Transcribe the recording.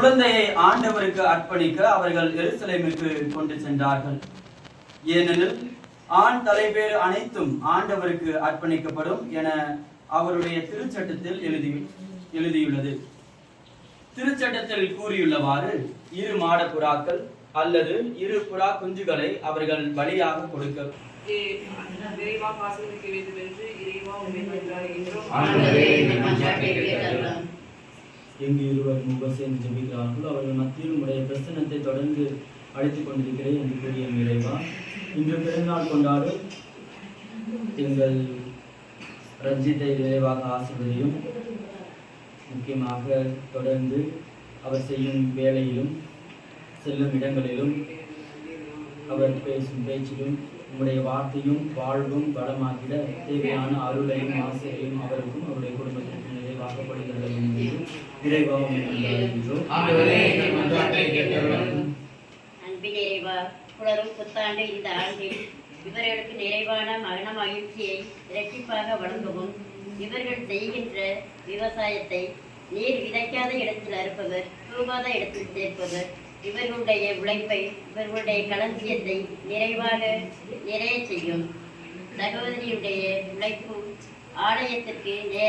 குழந்தையை ஆண்டவருக்கு அர்ப்பணிக்க அவர்கள் எருசலேமுக்கு கொண்டு சென்றார்கள். ஏனெனில் ஆண் தலைப்பேறு அனைத்தும் ஆண்டவருக்கு அர்ப்பணிக்கப்படும் என அவருடைய திருச்சட்டத்தில் எழுதி எழுதியுள்ளது. திருச்சட்டத்தில் கூறியுள்ளவாறு இரு மாட புறாக்கள் அல்லது இரு புறா குஞ்சுகளை அவர்கள் பலியாக கொடுக்க இறைவா எங்கு இருவர் முகம் சேர்ந்து ஜெபிக்கிறார்கள் அவர்கள் மத்தியில் உடைய பிரசனத்தை தொடர்ந்து அழைத்துக் கொண்டிருக்கிறேன் என்று கூறிய இறைவா இன்று பிறந்தநாள் கொண்டாடும் எங்கள் ரஞ்சித்தை விரைவாக ஆசிர்வதியும். முக்கியமாக தொடர்ந்து அவர் செய்யும் வேலையிலும் செல்லும் இடங்களிலும் அவர் பேசும் பேச்சிலும் உங்களுடைய வார்த்தையும் வாழ்வும் படமாகிட தேவையான அருளையும் ஆசையையும் அவருக்கும் அவருடைய குடும்பத்திற்கும் நிறைவாகப்படுகிறது அன்பின் புலரும் புத்தாண்டு இந்த ஆண்டில் இவர்களுக்கு நிறைவான மகன மகிழ்ச்சியை இரட்டிப்பாக வழங்கவும் இவர்கள் செய்கின்ற விவசாயத்தை நீர் விதைக்காத இடத்தில் அறுப்பவர் தூவாத இடத்தில் சேர்ப்பவர். இவர்களுடைய உழைப்பை இவர்களுடைய களஞ்சியத்தை நிறைவாக நிறைய செய்யும். சகோதரியுடைய உழைப்பும் ஆலயத்திற்கு நேர